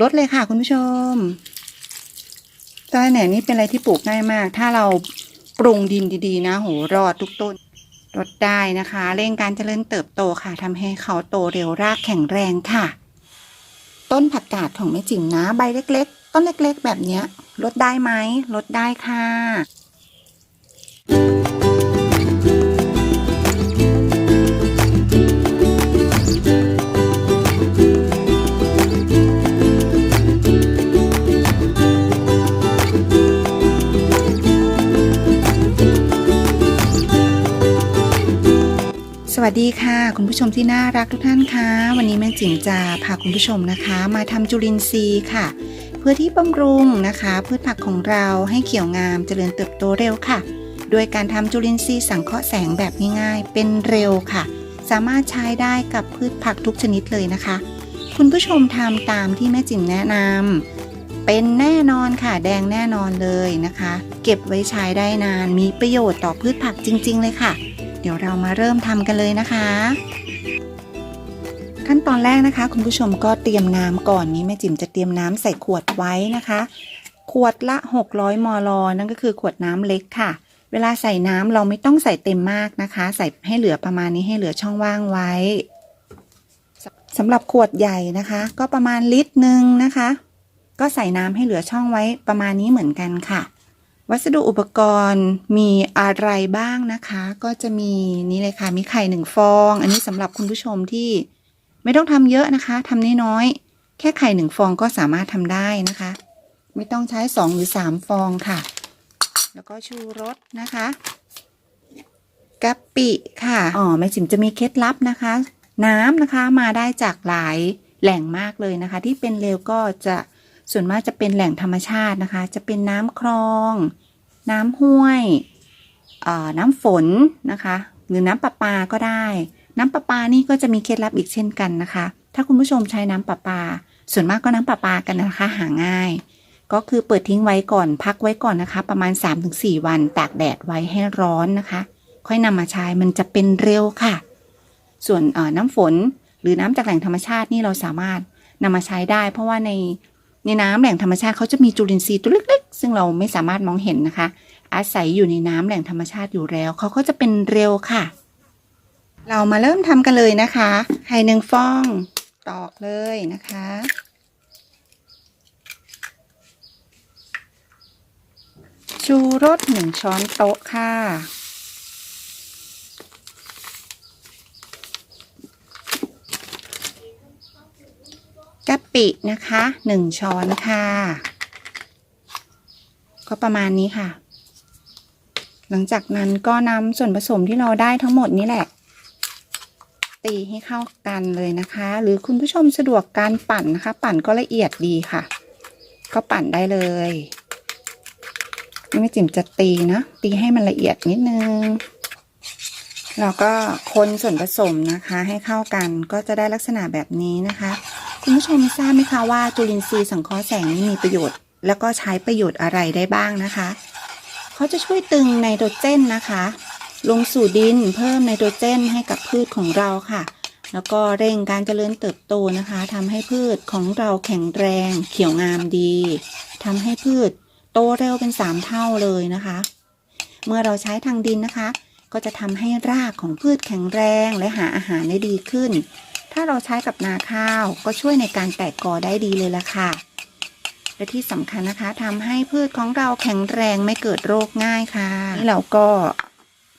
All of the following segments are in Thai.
ลดเลยค่ะคุณผู้ชมตอยแหน่นี่เป็นอะไรที่ปลูกง่ายมาก ถ้าเราปรุงดินดีๆ นะโหรอดทุกต้นลดได้นะคะ เร่งการเจริญเติบโตค่ะทำให้เขาโตเร็วรากแข็งแรงค่ะ ต้นผักกาดของแม่จิ๋มนะ ใบเล็ก ๆ ต้นเล็ก ๆ แบบเนี้ยลดได้ไหมลดได้ค่ะ สวัสดีค่ะ คุณผู้ชมที่น่ารักทุกท่านคะวันนี้แม่จิ๋มจะพาคุณผู้ชมนะคะ มาทำจุลินทรีย์ค่ะ เพื่อที่บำรุงนะคะ พืชผักของเราให้เขียวงามเจริญเติบโตเร็วค่ะ โดยการทำจุลินทรีย์สังเคราะห์แสงแบบง่ายๆ เป็นเร็วค่ะ สามารถใช้ได้กับพืชผักทุกชนิดเลยนะคะ คุณผู้ชมทำตามที่แม่จิ๋มแนะนำเป็นแน่นอนค่ะ แดงแน่นอนเลยนะคะ เก็บไว้ใช้ได้นานมีประโยชน์ต่อพืชผักจริง ๆ เลยค่ะ เดี๋ยวเรามาเริ่มทำกันเลยนะคะ ขั้นตอนแรกนะคะ คุณผู้ชมก็เตรียมน้ำก่อนนี้แม่จิ๋มจะเตรียมน้ำใส่ขวดไว้นะคะ ขวดละ 600มลนั่นก็คือขวดน้ำเล็กค่ะ เวลาใส่น้ำเราไม่ต้องใส่เต็มมากนะคะ ใส่ให้เหลือประมาณนี้ให้เหลือช่องว่างไว้สสำหรับขวดใหญ่นะคะ ก็ประมาณลิตรหนึ่งนะคะ ก็ใส่น้ำให้เหลือช่องไว้ประมาณนี้เหมือนกันค่ะ วัสดุอุปกรณ์มีอะไรบ้างนะคะ ก็จะมีนี่เลยค่ะ มีไข่หนึ่งฟอง อันนี้สำหรับคุณผู้ชมที่ไม่ต้องทำเยอะนะคะทำน้อยๆแค่ไข่หนึ่งฟองก็สามารถทำได้นะคะ ไม่ต้องใช้สองหรือสามฟองค่ะ แล้วก็ชูรสนะคะกะปิค่ะอ๋อแม่จิ๋มจะมีเคล็ดลับนะคะ น้ำนะคะมาได้จากหลายแหล่งมากเลยนะคะ ที่เป็นเร็วก็จะ ส่วนมากจะเป็นแหล่งธรรมชาตินะคะ จะเป็นน้ำคลอง น้ำห้วยน้ำฝนนะคะ หรือน้ำประปาก็ได้ น้ำประปานี่ก็จะมีเคล็ดลับอีกเช่นกันนะคะ ถ้าคุณผู้ชมใช้น้ำประปา ส่วนมากก็น้ำประปากันนะคะ หาง่าย ก็คือเปิดทิ้งไว้ก่อนพักไว้ก่อนนะคะ ประมาณ 3-4 วันตากแดดไว้ให้ร้อนนะคะ ค่อยนำมาใช้มันจะเป็นเร็วค่ะ ส่วนน้ำฝนหรือน้ำจากแหล่งธรรมชาตินี่เราสามารถนำมาใช้ได้ เพราะว่าใน ในน้ำแหล่งธรรมชาติเขาจะมีจุลินทรีย์ตัวเล็กๆ ซึ่งเราไม่สามารถมองเห็นนะคะ อาศัยอยู่ในน้ำแหล่งธรรมชาติอยู่แล้ว เขาก็จะเป็นเร็วค่ะ เรามาเริ่มทำกันเลยนะคะไข่หนึ่งฟองตอกเลยนะคะชูรสหนึ่งช้อนโต๊ะค่ะ กะปินะคะหนึ่งช้อนค่ะ ก็ประมาณนี้ค่ะ หลังจากนั้นก็นำส่วนผสมที่เราได้ทั้งหมดนี้แหละ ตีให้เข้ากันเลยนะคะ หรือคุณผู้ชมสะดวกการปั่นนะคะ ปั่นก็ละเอียดดีค่ะ ก็ปั่นได้เลยไม่จิ๋มจะตีนะ ตีให้มันละเอียดนิดนึงแล้วก็คนส่วนผสมนะคะให้เข้ากันก็จะได้ลักษณะแบบนี้นะคะ คุณผู้ชมทราบไหมคะว่าจุลินทรีย์สังเคราะห์แสงนี้มีประโยชน์ แล้วก็ใช้ประโยชน์อะไรได้บ้างนะคะเขาจะช่วยตึงไนโตรเจนนะคะ ลงสู่ดินเพิ่มไนโตรเจนให้กับพืชของเราค่ะ แล้วก็เร่งการเจริญเติบโตนะคะทำให้พืชของเราแข็งแรงเขียวงามดีทำให้พืชโตเร็วเป็นสามเท่าเลยนะคะ เมื่อเราใช้ทางดินนะคะ ก็จะทำให้รากของพืชแข็งแรงและหาอาหารได้ดีขึ้น ถ้าเราใช้กับนาข้าวก็ช่วยในการแตกกอได้ดีเลยล่ะค่ะ และที่สำคัญนะคะทำให้พืชของเราแข็งแรงไม่เกิดโรคง่ายค่ะนี่เราก็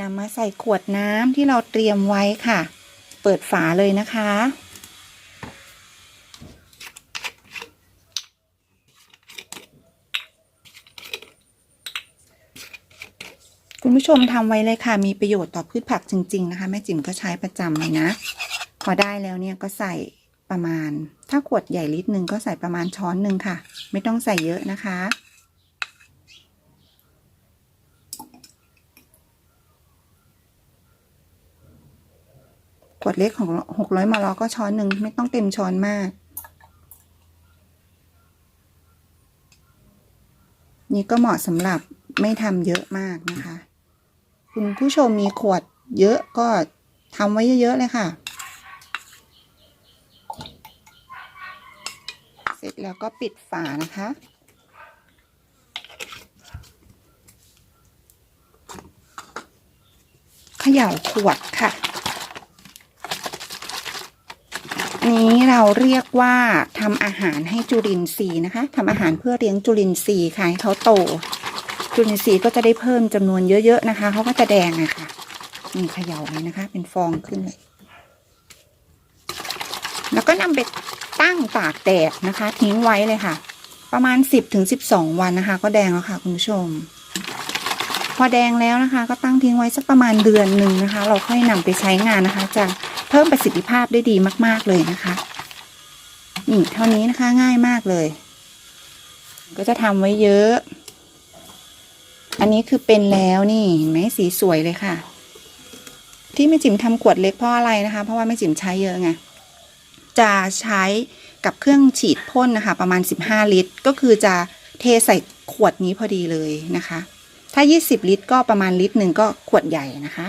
นำมาใส่ขวดน้ำที่เราเตรียมไว้ค่ะ เปิดฝาเลยนะคะ คุณผู้ชมทำไว้เลยค่ะ มีประโยชน์ต่อพืชผักจริง ๆ นะคะ แม่จิ๋มก็ใช้ประจำเลยนะ พอได้แล้วเนี่ยก็ใส่ประมาณ ถ้าขวดใหญ่ลิตรหนึ่งก็ใส่ประมาณช้อนหนึ่งค่ะ ไม่ต้องใส่เยอะนะคะ ขวดเล็กของหกร้อยมลก็ช้อนหนึ่งไม่ต้องเต็มช้อนมาก นี่ก็เหมาะสำหรับไม่ทำเยอะมากนะคะ คุณผู้ชมมีขวดเยอะก็ทำไว้เยอะๆเลยค่ะ เสร็จ แล้วก็ปิดฝานะคะ เขย่าขวดค่ะนนี้เราเรียกว่าทำอาหารให้จุลินทรีย์นะคะทำอาหารเพื่อเลี้ยงจุลินทรีย์ค่ะให้เขาโต จุลินทรีย์ก็จะได้เพิ่มจำนวนเยอะๆนะคะเขาก็จะแดงอะค่ะนี่เขย่าเลยนะคะ เป็นฟองขึ้นเลยแล้วก็นำไป ตั้งตากแดดนะคะ ทิ้งไว้เลยค่ะ ประมาณ 10ถึง12 วันนะคะ ก็แดงแล้วค่ะคุณผู้ชม พอแดงแล้วนะคะ ก็ตั้งทิ้งไว้สักประมาณเดือนหนึ่งนะคะ เราค่อยนำไปใช้งานนะคะ จะเพิ่มประสิทธิภาพได้ดีมาก ๆเลยนะคะนี่เท่านี้นะคะง่ายมากเลย ก็จะทำไว้เยอะ อันนี้คือเป็นแล้วนี่เห็นไหมสีสวยเลยค่ะ ที่แม่จิ๋มทำขวดเล็กเพราะอะไรนะคะ เพราะว่าแม่จิ๋มใช้เยอะไง จะใช้กับเครื่องฉีดพ่นนะคะ ประมาณ 15 ลิตร ก็คือจะเทใส่ขวดนี้พอดีเลยนะคะ ถ้า 20 ลิตร ก็ประมาณลิตรหนึ่งก็ขวดใหญ่นะคะ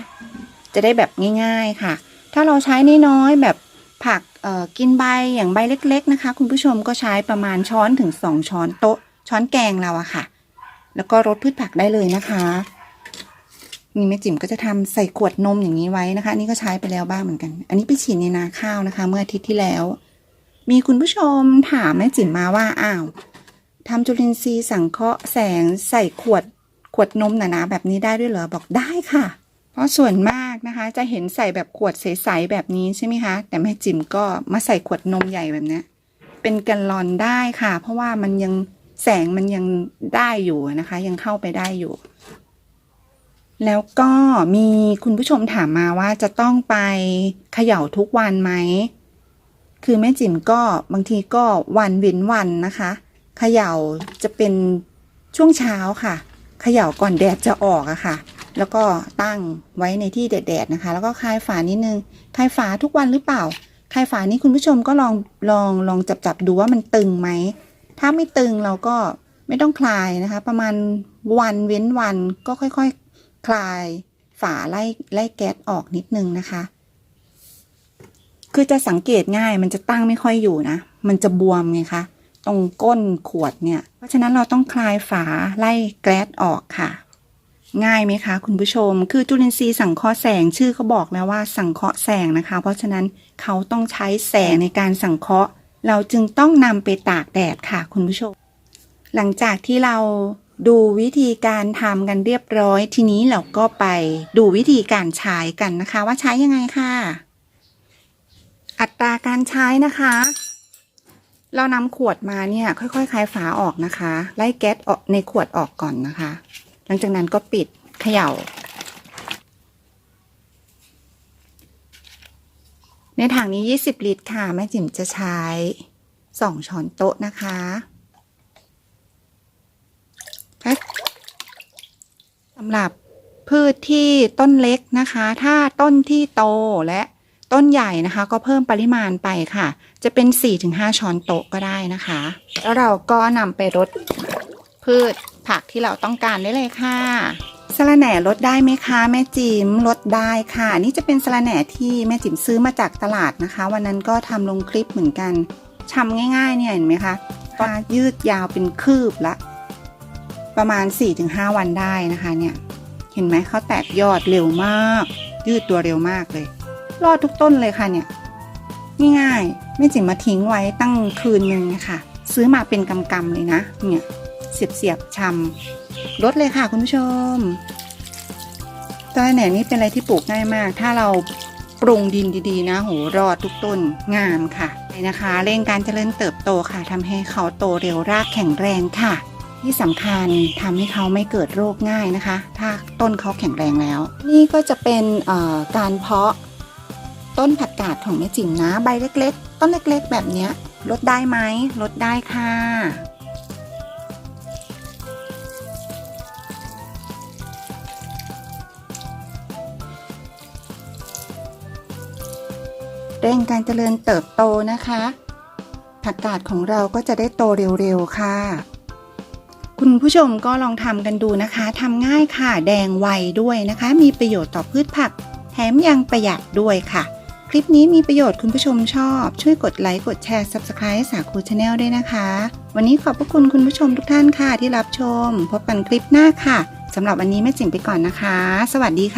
จะได้แบบง่าย ๆค่ะ ถ้าเราใช้น้อยๆแบบผักกินใบอย่างใบเล็ก ๆ นะคะ คุณผู้ชมก็ใช้ประมาณช้อนถึง 2 ช้อนโต๊ะช้อนแกงเราอะค่ะ แล้วก็รดพืชผักได้เลยนะคะ นี่แม่จิ๋มก็จะทำใส่ขวดนมอย่างนี้ไว้นะคะนี่ก็ใช้ไปแล้วบ้างเหมือนกัน อันนี้ไปฉีดในนาข้าวนะคะ เมื่ออาทิตย์ที่แล้ว มีคุณผู้ชมถามแม่จิ๋มมาว่าอ้าวทำจุลินทรีย์สังเคราะห์แสงใส่ขวดขวดนมหนาๆแบบนี้ได้ด้วยเหรอบอกได้ค่ะ เพราะส่วนมากนะคะ จะเห็นใส่แบบขวดใสๆแบบนี้ใช่ไหมคะ แต่แม่จิ๋มก็มาใส่ขวดนมใหญ่แบบนี้เป็นแกลลอนได้ค่ะ เพราะว่ามันยังแสงมันยังได้อยู่นะคะ ยังเข้าไปได้อยู่ แล้วก็มีคุณผู้ชมถามมาว่าจะต้องไปเขย่าทุกวันไหม คือแม่จิ๋มก็บางทีก็วันเว้นวันนะคะเขย่าจะเป็นช่วงเช้าค่ะเขย่าก่อนแดดจะออกอะค่ะ แล้วก็ตั้งไว้ในที่แดดๆนะคะ แล้วก็คลายฝานิดนึงคลายฝาทุกวันหรือเปล่าคลายฝานี้คุณผู้ชมก็ลองลองลองจับจับดูว่ามันตึงไหม ถ้าไม่ตึงเราก็ไม่ต้องคลายนะคะ ประมาณวันเว้นวันก็ค่อยๆ คลายฝาไล่ไล่แก๊สออกนิดนึงนะคะ คือจะสังเกตง่ายมันจะตั้งไม่ค่อยอยู่นะ มันจะบวมไงคะตรงก้นขวดเนี่ย เพราะฉะนั้นเราต้องคลายฝาไล่แก๊สออกค่ะ ง่ายไหมคะ คุณผู้ชม คือจุลินทรีย์สังเคราะห์แสงชื่อเขาบอกแล้วว่าสังเคราะห์แสงนะคะ เพราะฉะนั้นเขาต้องใช้แสงในการสังเคราะห์ เราจึงต้องนำไปตากแดดค่ะ คุณผู้ชม หลังจากที่เรา ดูวิธีการทำกันเรียบร้อย ทีนี้เราก็ไปดูวิธีการใช้กันนะคะ ว่าใช้ยังไงค่ะ อัตราการใช้นะคะ เรานำขวดมาเนี่ย ค่อยๆคลายฝาออกนะคะ ไล่แก๊สออกในขวดออกก่อนนะคะ หลังจากนั้นก็ปิดเขย่า ในถังนี้ 20 ลิตรค่ะ แม่จิ๋มจะใช้ 2 ช้อนโต๊ะนะคะ สำหรับพืชที่ต้นเล็กนะคะ ถ้าต้นที่โตและต้นใหญ่นะคะ ก็เพิ่มปริมาณไปค่ะ จะเป็น 4-5 ช้อนโต๊ะก็ได้นะคะ แล้วเราก็นำไปรดพืชผักที่เราต้องการได้เลยค่ะสะระแหน่ลดได้ไหมคะแม่จิ๋มลดได้ค่ะ นี่จะเป็นสะระแหน่ที่แม่จิ๋มซื้อมาจากตลาดนะคะ วันนั้นก็ทำลงคลิปเหมือนกันชำง่ายๆเนี่ยเห็นไหมคะก็ยืดยาวเป็นคืบละ ประมาณ 4-5 วันได้นะคะเนี่ย เห็นไหมเขาแตกยอดเร็วมาก ยืดตัวเร็วมากเลย รอดทุกต้นเลยค่ะเนี่ย ง่ายๆไม่จิ๋มมาทิ้งไว้ตั้งคืนนึงนะคะซื้อมาเป็นกำๆเลยนะ เนี่ย เสียบเสียบๆชำลดเลยค่ะคุณผู้ชมตะแหน่นี่เป็นอะไรที่ปลูกง่ายมาก ถ้าเราปรุงดินดีๆ นะโหรอดทุกต้นงามค่ะนะคะ เร่งการเจริญเติบโตค่ะทำให้เขาโตเร็วรากแข็งแรงค่ะ ที่สำคัญทำให้เขาไม่เกิดโรคง่ายนะคะ ถ้าต้นเขาแข็งแรงแล้ว นี่ก็จะเป็นการเพาะต้นผักกาดของแม่จิ๋มนะใบเล็ก ๆ ต้นเล็กๆ แบบนี้ลดได้ไหมลดได้ค่ะเร่งการเจริญเติบโตนะคะ ผักกาดของเราก็จะได้โตเร็วๆค่ะ คุณผู้ชมก็ลองทำกันดูนะคะทำง่ายค่ะแดงไวด้วยนะคะ มีประโยชน์ต่อพืชผัก แถมยังประหยัดด้วยค่ะ คลิปนี้มีประโยชน์คุณผู้ชมชอบ ช่วยกดไลค์กดแชร์ Subscribe สาคูชาแนลด้วยนะคะ วันนี้ขอบพระคุณคุณผู้ชมทุกท่านค่ะที่รับชม พบกันคลิปหน้าค่ะสำหรับวันนี้แม่จิ๋งไปก่อนนะคะ สวัสดีค่ะ